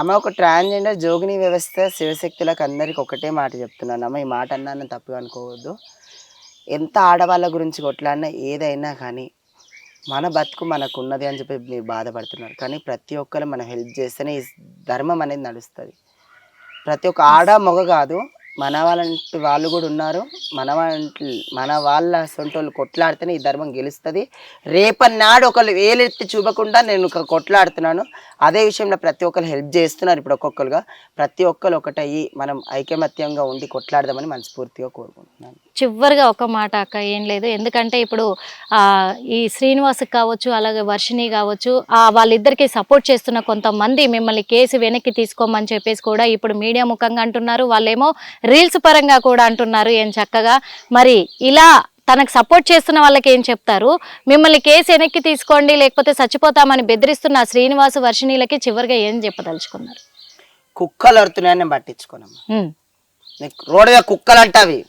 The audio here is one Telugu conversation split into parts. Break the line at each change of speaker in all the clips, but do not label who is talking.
అమ్మ ఒక ట్రాన్స్జెండర్ జోగిని వ్యవస్థ శివశక్తులకు అందరికి ఒకటే మాట చెప్తున్నాను. అమ్మ ఈ మాట అన్నాను తప్పుగా అనుకోవద్దు. ఎంత ఆడవాళ్ళ గురించి కొట్లాడినా ఏదైనా కానీ మన బతుకు మనకు ఉన్నది అని చెప్పి మీరు బాధపడుతున్నారు. కానీ ప్రతి ఒక్కరు మనం హెల్ప్ చేస్తేనే ఈ ధర్మం అనేది నడుస్తుంది. ప్రతి ఒక్క ఆడ మగ కాదు మన వాళ్ళంటి వాళ్ళు కూడా ఉన్నారు. మన వాళ్ళ మన వాళ్ళ సొంటోళ్ళు కొట్లాడితేనే ఈ ధర్మం గెలుస్తుంది. రేపన్నాడు ఒకళ్ళు వేలెత్తి చూపకుండా నేను ఒక కొట్లాడుతున్నాను. అదే విషయంలో ప్రతి ఒక్కరు హెల్ప్ చేస్తున్నారు ఇప్పుడు ఒక్కొక్కరుగా. ప్రతి ఒక్కరు ఒకటయ్యి మనం ఐకమత్యంగా ఉండి కొట్లాడదామని మనస్ఫూర్తిగా కోరుకుంటున్నాను.
చివరిగా ఒక మాట అక్క ఏం లేదు. ఎందుకంటే ఇప్పుడు ఈ శ్రీనివాస్కి కావచ్చు అలాగే వర్షిణి కావచ్చు వాళ్ళిద్దరికి సపోర్ట్ చేస్తున్న కొంతమంది మిమ్మల్ని కేసు వెనక్కి తీసుకోమని చెప్పేసి కూడా ఇప్పుడు మీడియా ముఖంగా అంటున్నారు. వాళ్ళేమో రీల్స్ పరంగా కూడా అంటున్నారు ఏం చక్కగా. మరి ఇలా తనకు సపోర్ట్ చేస్తున్న వాళ్ళకి ఏం చెప్తారు? మిమ్మల్ని కేసు వెనక్కి తీసుకోండి లేకపోతే చచ్చిపోతామని బెదిరిస్తున్న శ్రీనివాస్ వర్షిణీలకి చివరిగా ఏం చెప్పదలుచుకున్నారు?
కుక్కలు అరుతున్నాయని నేను పట్టించుకోనమ్మా. రోడ్డు కుక్కలు అంటావి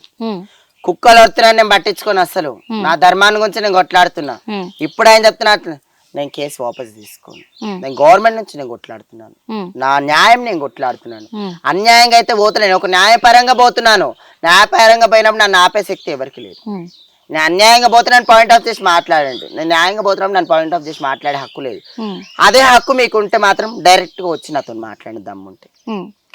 కుక్కలు అరుతున్నాయని నేను పట్టించుకోను అసలు నా ధర్మాన్ని గురించి నేను కొట్లాడుతున్నా. ఇప్పుడు ఆయన చెప్తున్నా నేను కేసు వాపస్ తీసుకోను. నేను గవర్నమెంట్ నుంచి నేను కొట్లాడుతున్నాను. నా న్యాయం నేను కొట్లాడుతున్నాను. అన్యాయంగా అయితే పోతున్నాను ఒక న్యాయపరంగా పోతున్నాను. న్యాయపరంగా పోయినప్పుడు నన్ను ఆపే శక్తి ఎవరికి లేదు. నేను అన్యాయంగా పోతున్నాను పాయింట్ ఆఫ్ చేసి మాట్లాడండి. నేను న్యాయంగా పోతున్నాను నన్ను పాయింట్ ఆఫ్ చేసి మాట్లాడే హక్కు లేదు. అదే హక్కు మీకు ఉంటే మాత్రం డైరెక్ట్గా వచ్చి నాతో మాట్లాడే దమ్ముంటే.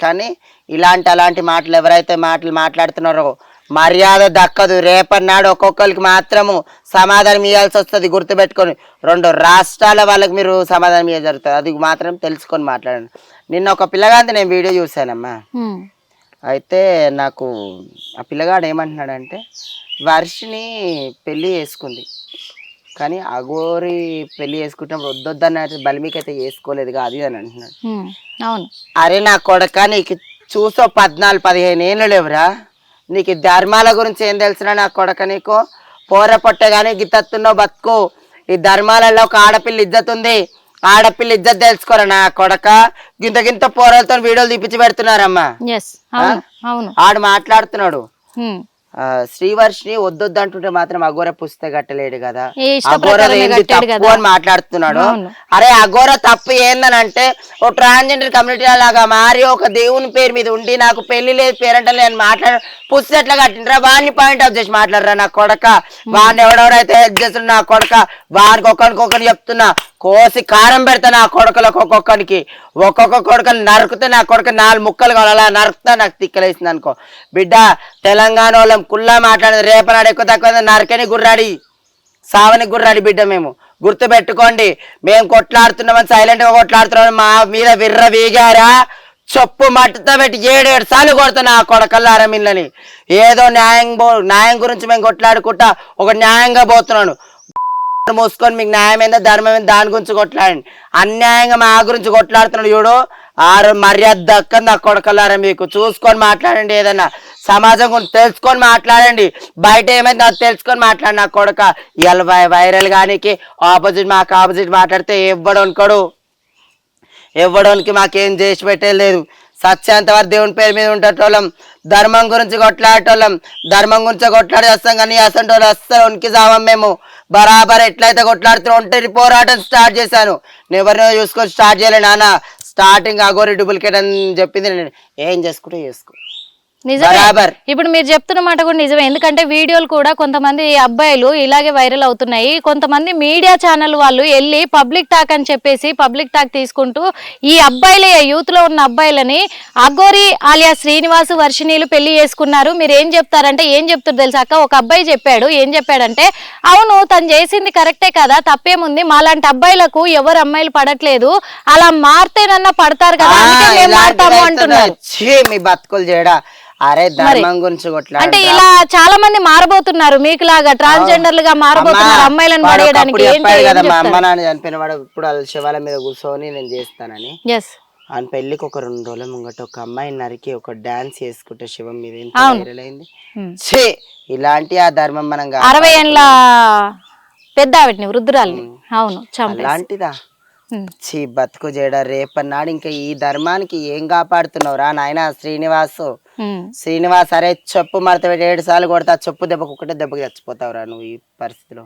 కానీ ఇలాంటి అలాంటి మాటలు ఎవరైతే మాటలు మాట్లాడుతున్నారో మర్యాద దక్కదు. రేపన్నాడు ఒక్కొక్కరికి మాత్రము సమాధానం ఇవ్వాల్సి వస్తుంది గుర్తుపెట్టుకొని. రెండు రాష్ట్రాల వాళ్ళకి మీరు సమాధానం ఇవ్వ జరుగుతుంది. అది మాత్రం తెలుసుకొని మాట్లాడండి. నిన్న ఒక పిల్లగాంది నేను వీడియో చూశానమ్మా. అయితే నాకు ఆ పిల్లగాడు ఏమంటున్నాడంటే వర్షిని పెళ్ళి చేసుకుంది. కానీ అగోరి పెళ్ళి చేసుకుంటున్నప్పుడు వద్దొద్దన్న బలిమికి అయితే చేసుకోలేదు అది అని అంటున్నాడు.
అవును.
అరే నా కొడక నీకు చూసో పద్నాలుగు పదిహేను ఏళ్ళు లేవురా. నీకు ఈ ధర్మాల గురించి ఏం తెలుసురా నా కొడక నీకు? పోర పొట్టే కానీ గిత్తత్తున్నో బతుకు. ఈ ధర్మాలలో ఒక ఆడపిల్ల ఇజ్జత్ ఉంది. ఆడపిల్ల ఇజ్జత్ తెలుసుకోరా నా కొడక? గింత గింత పోరలతో వీడియోలు తీపిచ్చి పెడుతున్నారమ్మా. ఆడు మాట్లాడుతున్నాడు. శ్రీవర్షిని వద్దొద్దు అంటుంటే మాత్రం అఘోర పుస్తక కట్టలేడు కదా. అఘోర తప్పు. అని మాట్లాడుతున్నాడు. అరే అఘోర తప్పు ఏందనంటే ఓ ట్రాన్స్జెండర్ కమ్యూనిటీ లాగా మారి ఒక దేవుని పేరు మీద ఉండి నాకు పెళ్ళి లేదు పేరంట నేను మాట్లాడ పుస్తక ఎట్లా కట్టినరా వాడిని పాయింట్ ఆఫ్ చేసి మాట్లాడరా నా కొడక? వాడిని ఎవడెవడైతే హెల్ప్ చేస్తున్నా నా కొడక? వానికి ఒక్కడికి ఒకటి చెప్తున్నా. కోసి కారం పెడతా నా కొడకలకు ఒక్కొక్కడికి ఒక్కొక్క కొడుకని నరుకుతే నా కొడుకు నాలుగు ముక్కలు కావాలి అలా నరుకుతా నాకు తిక్కలేసింది అనుకో. బిడ్డ తెలంగాణ వాళ్ళం కుల్లా మాట్లాడేది రేపనాడు ఎక్కువ తక్కువ నరకని గుర్రాడి. సావని గుర్రాడి బిడ్డ మేము. గుర్తు పెట్టుకోండి మేము కొట్లాడుతున్నామని సైలెంట్గా కొట్లాడుతున్నాం మా మీద విర్ర వీగారా? చొప్పు మట్టుతో పెట్టి ఏడు ఏడు సార్లు కొడుతున్నా ఆ కొడకల్లా అరమిల్లని. ఏదో న్యాయం పో న్యాయం గురించి మేము కొట్లాడుకుంటా ఒక న్యాయంగా పోతున్నాను. మూసుకొని మీకు న్యాయమైన ధర్మమైన దాని గురించి కొట్లాడండి. అన్యాయంగా మా గురించి కొట్లాడుతున్నాడు చూడు. ఆరు మర్యాద దక్కని నా కొడకలారా మీకు. చూసుకొని మాట్లాడండి ఏదన్నా. సమాజం గురించి తెలుసుకొని మాట్లాడండి. బయట ఏమైంది నాకు తెలుసుకొని మాట్లాడి నా కొడక. ఇవాళ వైరల్ గానికి ఆపోజిట్ మాకు ఆపోజిట్ మాట్లాడితే ఇవ్వడు అనుకోడు ఇవ్వడానికి మాకేం చేసి పెట్టలేదు సత్యాంత వారి దేవుని పేరు మీద ఉండేటోళ్ళం. ధర్మం గురించి కొట్లాడేటోళ్ళం. ధర్మం గురించి కొట్లాడి వస్తాం కానీ అసలు వాళ్ళు అస్సలు ఉనికి సావం మేము. బరాబర్ ఎట్లయితే కొట్లాడుతున్నా ఉంటే పోరాటం స్టార్ట్ చేశాను. నేను ఎవరినో చూసుకొని స్టార్ట్ చేయలే నాన్న. స్టార్టింగ్ అగోరి డూప్లికేట్ అని చెప్పింది నేను. ఏం చేసుకుంటే చేసుకో.
నిజమే.
బరాబర్.
ఇప్పుడు మీరు చెప్తున్న మాట కూడా నిజమే. ఎందుకంటే వీడియోలు కూడా కొంతమంది అబ్బాయిలు ఇలాగే వైరల్ అవుతున్నాయి. కొంతమంది మీడియా ఛానల్ వాళ్ళు వెళ్ళి పబ్లిక్ టాక్ అని చెప్పేసి పబ్లిక్ టాక్ తీసుకుంటూ ఈ అబ్బాయిలే యూత్లో ఉన్న అబ్బాయిలని అగోరి ఆలియా శ్రీనివాస్ వర్షిణీలు పెళ్ళి చేసుకున్నారు. మీరు ఏం చెప్తారంటే ఏం చెప్తారు తెలుసా అక్క? ఒక అబ్బాయి చెప్పాడు. ఏం చెప్పాడంటే అవును తను చేసింది కరెక్టే కదా తప్పేముంది. మాలాంటి అబ్బాయిలకు ఎవరు అమ్మాయిలు పడట్లేదు. అలా మారితేనన్నా పడతారు కదా. అందుకే మేము మారుతాము అంటున్నారు.
ఛీ, మీ బతుకులు చేయడా అరే ధర్మం గురించి
అంటే ఇలా చాలా మంది మారబోతున్నారు మీకు లాగా ట్రాన్స్జెండర్లుగా మారబోతున్నారు అమ్మాయిలను పడేయడానికి
కదా మా అమ్మ నాన్న చనిపోయిన వాడు ఇప్పుడు వాళ్ళ శవాల మీద కూర్చొని నేను చేస్తానని. ఆయన పెళ్ళికి ఒక రెండు రోజుల ముంగట ఒక అమ్మాయి నరికి ఒక డాన్స్ చేసుకుంటే శివం మీద ఎంత వైరల్ ఛీ ఇలాంటి ఆ ధర్మం మనం.
అరవై ఏళ్ళ పెద్ద ఆవిడని వృద్ధురాల్ని అవును
అలాంటిదా? ఛీ బతుకు చేయడ రేపన్నాడు ఇంకా ఈ ధర్మానికి ఏం కాపాడుతున్నావురా నాయన శ్రీనివాసు. శ్రీనివాస్ అరే చెప్పు మడత పెట్టి ఏడు సార్లు కొడతా చెప్పు దెబ్బకు ఒకటే దెబ్బకి చచ్చిపోతావురా నువ్వు ఈ పరిస్థితిలో.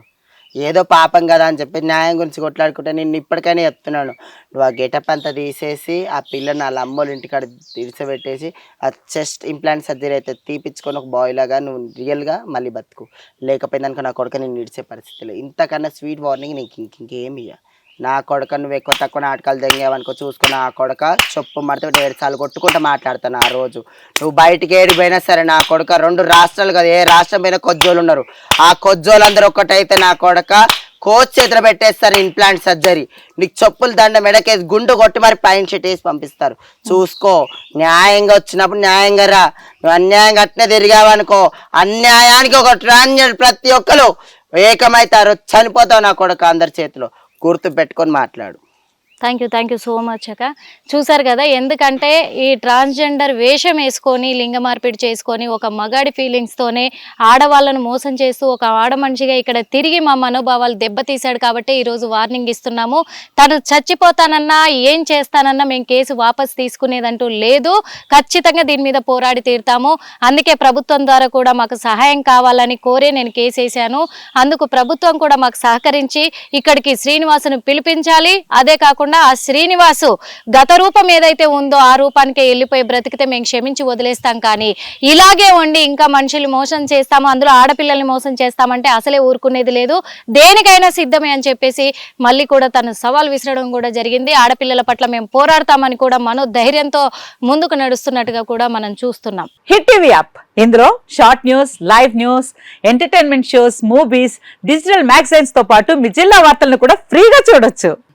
ఏదో పాపం కదా అని చెప్పి న్యాయం గురించి కొట్లాడుకుంటే నేను ఇప్పటికైనా చెప్తున్నాను. నువ్వు ఆ గెటప్ అంతా తీసేసి ఆ పిల్లని వాళ్ళ అమ్మోళ్ళ ఇంటికాడ తీర్చబెట్టేసి ఆ చెస్ట్ ఇంప్లాంట్ సర్జరీ అయితే తీపిచ్చుకొని ఒక బాయ్ లాగా నువ్వు రియల్గా మళ్ళీ బతుకు. లేకపోయిందనుకో నా కొడుకు నేను ఇడిచే పరిస్థితి లేదు ఇంతకన్నా స్వీట్ వార్నింగ్ నీకు ఇంక ఇంకేమి ఇయ్య. నా కొడుక నువ్వు ఎక్కువ తక్కువ నాటకాలు తెంగేవనుకో చూసుకున్న ఆ కొడుక చొప్పు మడత ఏడు సార్లు కొట్టుకుంటూ మాట్లాడతాను ఆ రోజు. నువ్వు బయటికి ఏడిపోయినా సరే నా కొడుక రెండు రాష్ట్రాలు కదా ఏ రాష్ట్రం పైన కొజ్జోలు ఉన్నారు. ఆ కొజ్జోలందరూ ఒక్కటైతే నా కొడుక కోచ్ చేతిలో పెట్టేస్తారు ఇంప్లాంట్ సర్జరీ నీకు చెప్పులు దండ మెడకేసి గుండు కొట్టి మరి పైన షీట్ వేసి పంపిస్తారు. చూసుకో న్యాయంగా వచ్చినప్పుడు న్యాయంగా రా. నువ్వు అన్యాయంగా అట్నే తిరిగావనుకో అన్యాయానికి ఒక ట్రాన్జెండర్ ప్రతి ఒక్కరు ఏకమైతారు చనిపోతావు నా కొడుకు అందరి చేతిలో. గుర్తు పెట్టుకొని మాట్లాడు.
Thank you thank you so much అక్క. చూసారు కదా ఎందుకంటే ఈ ట్రాన్స్జెండర్ వేషం వేసుకొని లింగ మార్పిడి చేసుకొని ఒక మగాడి ఫీలింగ్స్తోనే ఆడవాళ్ళను మోసం చేస్తూ ఒక ఆడ మనిషిగా ఇక్కడ తిరిగి మా మనోభావాలు దెబ్బతీశాడు కాబట్టి ఈరోజు వార్నింగ్ ఇస్తున్నాము. తను చచ్చిపోతానన్నా ఏం చేస్తానన్నా మేము కేసు వాపస్ తీసుకునేదంటూ లేదు. ఖచ్చితంగా దీని మీద పోరాడి తీరుతాము. అందుకే ప్రభుత్వం ద్వారా కూడా మాకు సహాయం కావాలని కోరే నేను కేసు వేసాను అందుకు ప్రభుత్వం కూడా మాకు సహకరించి ఇక్కడికి శ్రీనివాసును పిలిపించాలి. అదే కాకుండా ఆ శ్రీనివాసు గత రూపం ఏదైతే ఉందో ఆ రూపానికే వెళ్ళిపోయి బ్రతికితే మేము క్షమించి వదిలేస్తాం కానీ ఇలాగే ఉండి ఇంకా మనుషులు మోసం చేస్తాము అందులో ఆడపిల్లల్ని మోసం చేస్తామంటే అసలే ఊరుకునేది లేదు. దేనికైనా సిద్ధమే అని చెప్పేసి మళ్ళీ కూడా తను సవాల్ విసరడం కూడా జరిగింది. ఆడపిల్లల పట్ల మేము పోరాడతామని కూడా మనో ధైర్యంతో ముందుకు నడుస్తున్నట్టుగా కూడా మనం చూస్తున్నాం.
Hit TV app. ఇందులో short news live news entertainment shows movies digital మ్యాగజైన్స్తో పాటు మీ జిల్లా వార్తలను కూడా ఫ్రీగా చూడొచ్చు.